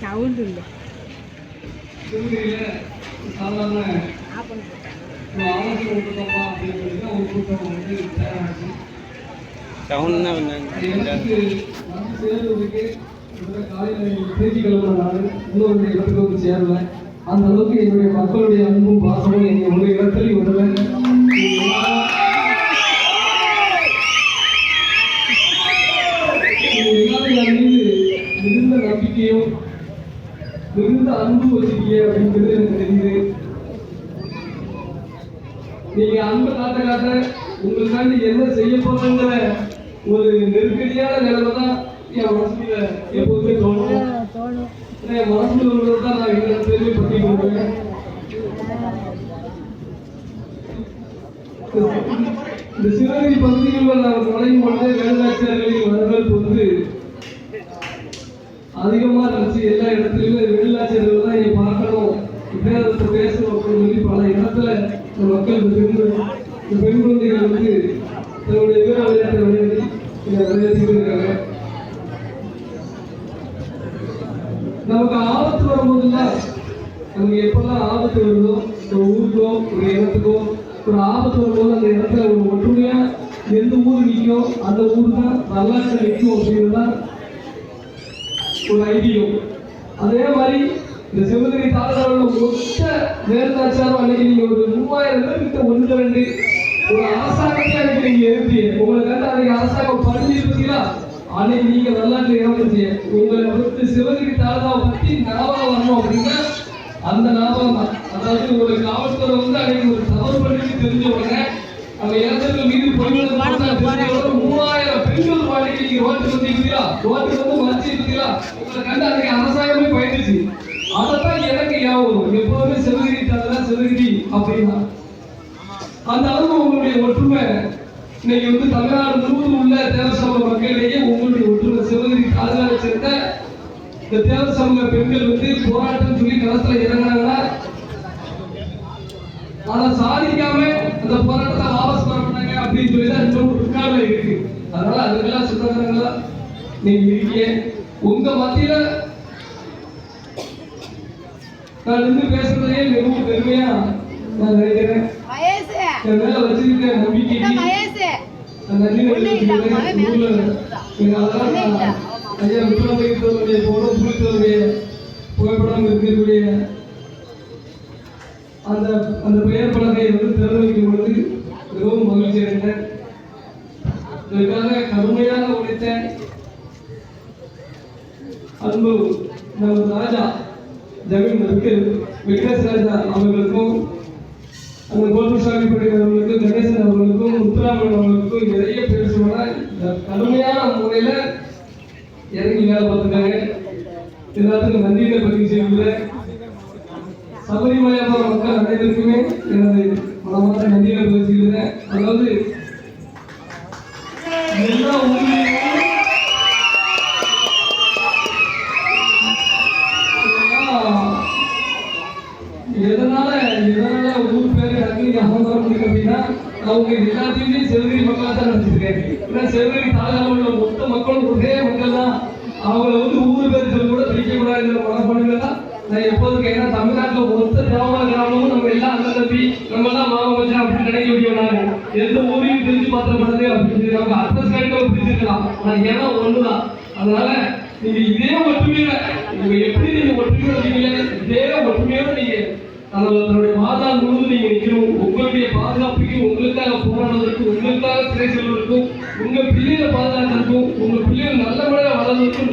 Sound இல்லை. சாதாரண இடத்துக்கு வந்து சேருவேன் அந்த அளவுக்கு என்னுடைய மக்களுடைய அன்பும் பாசமும் என்னை ஒரு இடத்தில் விடுவேன் நம்பிக்கையும் மிகுந்த அன்பு வச்சிருக்கீங்க அப்படிங்கிறது எனக்கு தெரியுது. நீங்க அன்பு காட்ட காட்ட உங்களுக்காண்டி என்ன செய்ய போறங்கிற ஒரு நெருக்கடியான நிலைமை தான் என் மனசுல எப்போதுமே தோணும். என் மனசுல உள்ளதை தான் நான் எங்க பேருமே பற்றி கொடுப்பேன் இந்த சிவகங்கை பகுதிகளில் நான் நுழையும் பொழுது வேலுநாச்சியார்களின் வரவேற்பு வந்து அதிகமா இருந்துச்சு. எல்லா இடத்துலயுமே வேலுநாச்சியார்கள் தான் இனி பார்க்கணும் இப்படியாவது பேசணும் அப்படின்னு சொல்லி பல இடத்துல மக்கள் இந்த பெண் குழந்தைகள் வந்து தன்னுடைய வீர விளையாட்டை விளையாடி விளையாடிட்டு இருக்காங்க. நமக்கு ஆபத்து வரும்போதுலாம் நமக்கு எப்பெல்லாம் ஆபத்து வருதோ ஒரு ஊருக்கோ ஒரு இடத்துக்கோ ஒரு ஆபத்து வரும்போது அந்த இடத்துல ஒரு ஒற்றுமையா எந்த ஊர் நிற்கும். அந்த ஊர் தான் நல்லா நிற்கும் அப்படின்னு தான் ஒரு ஐதீகம். அதே மாதிரி இந்த சிவகிரி தாலுகாவில் மொத்த நேர்த்தாச்சாரம் அன்னைக்கு நீங்க ஒரு மூவாயிரம் பேர்கிட்ட ஒன்று ரெண்டு ஒரு அரசாங்கத்தை அன்னைக்கு நீங்க எழுப்பீங்க உங்களை கண்டு அன்னைக்கு அரசாங்கம் பண்ணி அன்னைக்கு நீங்க வரலாற்று இறந்துச்சு உங்களை வந்து சிவகிரி தாலுகாவை பத்தி ஞாபகம் வரணும் அப்படின்னா அந்த ஞாபகம் தான். அதாவது ஒரு காவல்துறை வந்து அன்னைக்கு ஒரு தவறு பண்ணி தெரிஞ்ச உடனே அந்த இளைஞர்கள் மீது பொய்கள் மூவாயிரம் பெண்கள் வாழ்க்கை நீங்க ரோட்டுக்கு வந்தீங்களா ரோட்டுக்கு வந்து மறைச்சிருக்கீங்களா உங்களை கண்டு அன்னைக்கு அரசாங்கமே பயந்துச்சு. அதைத்தான் எனக்கு ஞாபகம் எப்போதுமே சிவகிரி தாலுகா சிவகிரி அப்படின்னா. அந்த அளவு உங்களுடைய ஒற்றுமை. இன்னைக்கு வந்து தமிழ்நாடு முழுவதும் உள்ள தேவ சமூக மக்களிடையே உங்களுடைய ஒற்றுமை. சிவகிரி தாலுகாவை சேர்ந்த இந்த தேவ சமூக பெண்கள் வந்து போராட்டம் சொல்லி களத்துல இறங்கினாங்கன்னா அதை சாதிக்காம அந்த போராட்டத்தை வாபஸ் பண்ணாங்க அப்படின்னு சொல்லி தான் இன்னும் பிற்கால இருக்கு. அதனால அதுக்கெல்லாம் சுதந்திரங்களா நீங்க இருக்கீங்க. உங்க மத்தியில நான் நின்று பேசுறதையே மிகவும் பெருமையா நான் நினைக்கிறேன். என் மேல வச்சிருக்க நம்பிக்கைக்கு நன்றி ஐயா புகைப்படம் இருக்கக்கூடிய அந்த அந்த பெயர் பலகை வந்து திறந்து வைக்கும் பொழுது மிகவும் மகிழ்ச்சி அடைந்தேன். இதற்காக கடுமையாக உழைத்த அன்பு நமது ராஜா ஜமீன் விக்கு விக்னேஷ் ராஜா அவர்களுக்கும் அந்த கோல்புசாமி பண்டிகை அவர்களுக்கும் கணேசன் அவர்களுக்கும் முத்துராமன் அவர்களுக்கும் நிறைய பேர் சொன்னால் இந்த கடுமையான முறையில் இறங்கி வேலை பார்த்துருக்காங்க. எல்லாத்துக்கும் நன்றியை பதிவு செய்கிறேன். சபரிமலையான மக்கள் அனைவருக்குமே எனது மனமார்ந்த நன்றியை பதிவு செய்கிறேன். அதாவது எதனால எதனால ஊர் பேரு எனக்கு ஞாபகம் வர முடியும் அப்படின்னா அவங்க எல்லாத்தையுமே சிவகிரி மக்களாக தான் நினைச்சிருக்காங்க ஏன்னா சிவகிரி தாலுகாவில் உள்ள மொத்த மக்களும் ஒரே மக்கள் தான் அவங்கள வந்து ஊர் பேர் சொல்லி கூட பிரிக்க கூடாதுங்கிற தான் நான் எப்போதும் ஏன்னா தமிழ்நாட்டில் மொத்த கிராம கிராமமும் நம்ம எல்லாம் அண்ணன் தம்பி நம்ம எல்லாம் மாமா மச்சான் அப்படின்னு நினைக்க முடியும் எந்த ஊரையும் பிரிஞ்சு மாத்திரப்படாது அப்படின்னு சொல்லி நமக்கு அட்ரஸ் கார்டுகளை பிரிச்சிருக்கலாம் ஆனால் ஏன்னா ஒன்று தான் அதனால நீங்க இதே ஒற்றுமையில நீங்க எப்படி நீங்க ஒற்றுமையோட இருக்கீங்களே இதே ஒற்றுமையோட நீங்க அதனால மாதா முழுவதும் நீங்க நிற்கணும். உங்களுடைய பாதுகாப்புக்கு உங்களுக்காக போராடுவதற்கும் உங்களுக்காக சிறை செல்வதற்கும் உங்க பிள்ளைகளை பாதுகாக்கிறதுக்கும் உங்க பிள்ளைகள் நல்ல முறையில் வளர்வதற்கும்